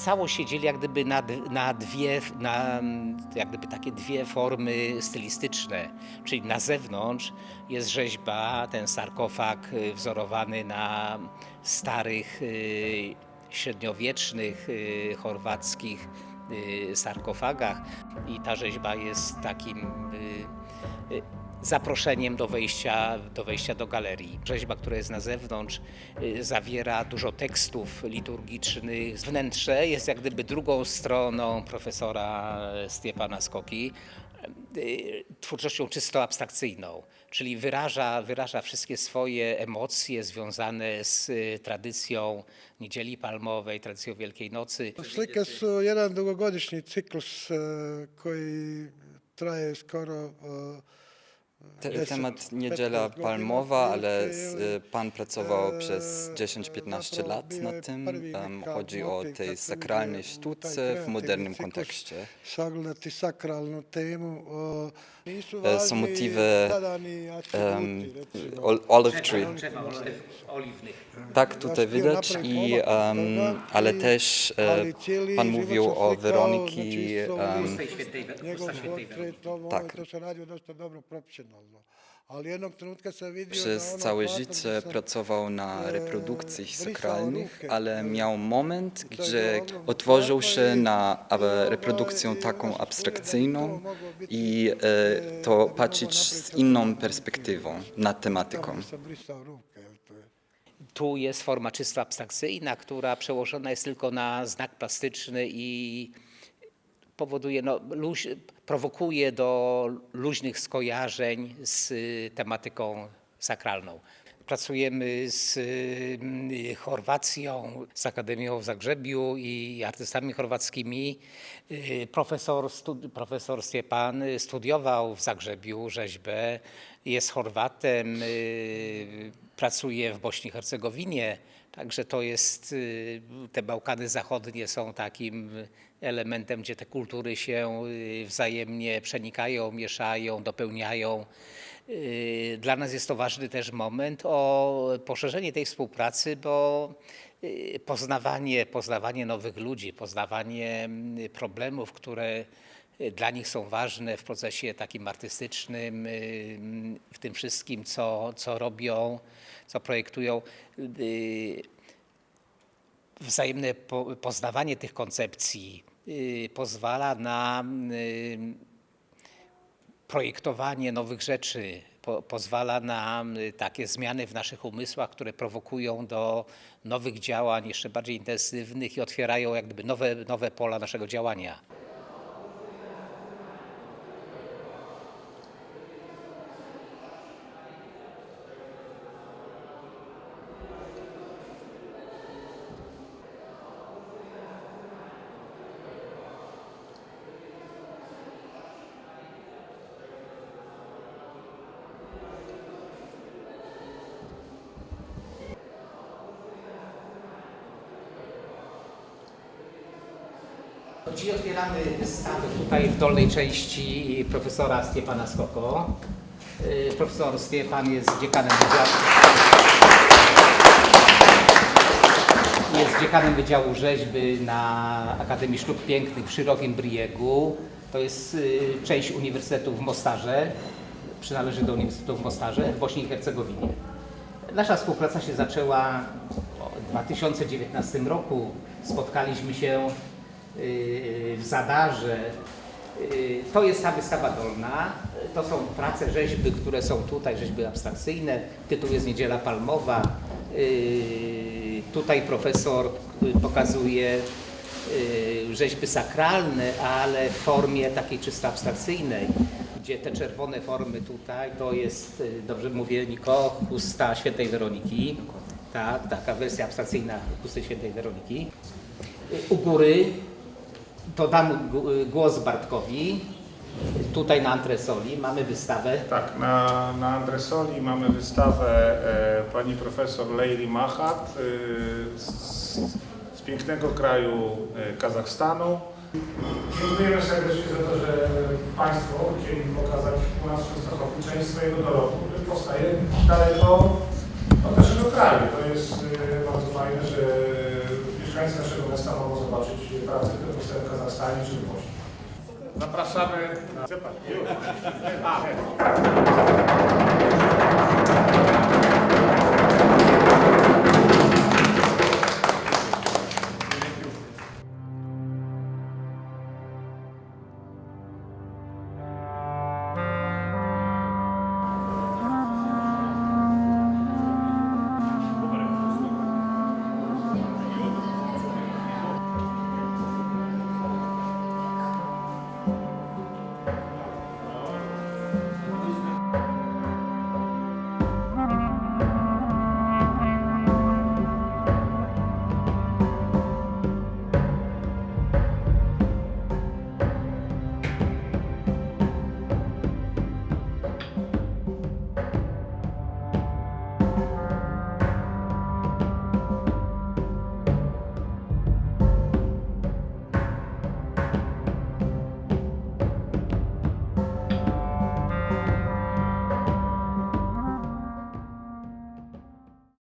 całość się dzieli jak gdyby na, na dwie, na mm, jak gdyby takie dwie formy stylistyczne, czyli na zewnątrz jest rzeźba, ten sarkofag y, wzorowany na starych, y, średniowiecznych y, chorwackich sarkofagach. I ta rzeźba jest takim zaproszeniem do wejścia, do wejścia do galerii. Rzeźba, która jest na zewnątrz, y, zawiera dużo tekstów liturgicznych. Wnętrze jest jak gdyby drugą stroną profesora Stepana Skoki, y, twórczością czysto abstrakcyjną, czyli wyraża, wyraża wszystkie swoje emocje związane z y, tradycją Niedzieli Palmowej, tradycją Wielkiej Nocy. Slike su jedan dugogodišnji ciklus e, koji traje skoro Te, 10, temat Niedziela 15 Palmowa, ale y, pan pracował e, przez 10-15 zapravo lat nad tym. Chodzi o tej sakralnej sztuce w modernym kontekście. e, E, są motywy, ol- olive tree. Tak, tutaj widać, i, toga ale też e, cijeli pan mówił o Weroniki. to, Tak. Przez na całe życie pracował na e, reprodukcjach brisał sakralnych, ale miał moment, gdzie otworzył się na e, reprodukcję taką abstrakcyjną i e, e, to patrzeć z inną perspektywą nad tematyką. Tu jest forma czysto abstrakcyjna, która przełożona jest tylko na znak plastyczny i powoduje, no, luź, prowokuje do luźnych skojarzeń z tematyką sakralną. Pracujemy z y, Chorwacją, z Akademią w Zagrzebiu i artystami chorwackimi. Y, Profesor, stud, profesor Stiepan studiował w Zagrzebiu rzeźbę, jest Chorwatem, y, pracuje w Bośni i Hercegowinie. Także to jest, te Bałkany Zachodnie są takim elementem, gdzie te kultury się wzajemnie przenikają, mieszają, dopełniają. Y, Dla nas jest to ważny też moment o poszerzenie tej współpracy, bo y, poznawanie, poznawanie nowych ludzi, poznawanie mm, problemów, które y, dla nich są ważne w procesie takim artystycznym, w tym wszystkim, co, co robią, co projektują. Wzajemne po- poznawanie tych koncepcji pozwala na projektowanie nowych rzeczy, po, pozwala na y, takie zmiany w naszych umysłach, które prowokują do nowych działań, jeszcze bardziej intensywnych i otwierają jak gdyby nowe, nowe pola naszego działania. Dziś otwieramy wystawę tutaj w dolnej części profesora Stepana Skoko. Y, Profesor Stepan jest dziekanem wydziału. Jest dziekanem Wydziału Rzeźby na Akademii Sztuk Pięknych przy Rogiem Briegu. To jest y, część Uniwersytetu w Mostarze. Przynależy do Uniwersytetu w Mostarze w Bośni i Hercegowinie. Nasza współpraca się zaczęła w 2019 roku. Spotkaliśmy się w Zadarze. Y, To jest ta wystawa dolna. To są prace rzeźby, które są tutaj, rzeźby abstrakcyjne. Tytuł jest Niedziela Palmowa. Y, Tutaj profesor y, pokazuje y, rzeźby sakralne, ale w formie takiej czysto abstrakcyjnej, gdzie te czerwone formy tutaj to jest, y, dobrze mówię Niko, chusta świętej Weroniki. Tak, taka wersja abstrakcyjna chusty świętej Weroniki. Y, U góry to dam głos Bartkowi. Tutaj na antresoli mamy wystawę. Tak, na, na Andresoli mamy wystawę e, pani profesor Leili Mahat e, z, z pięknego kraju e, Kazachstanu. Dziękujemy serdecznie za to, że Państwo chcieli pokazać u nas w Częstochowie część swojego dorobku, który powstaje daleko od naszego kraju. To jest e, bardzo fajne, że mieszkańcy naszego miasta mogą zobaczyć pracę, które powstają w Kazachstanie czy w Bośni. Zapraszamy na...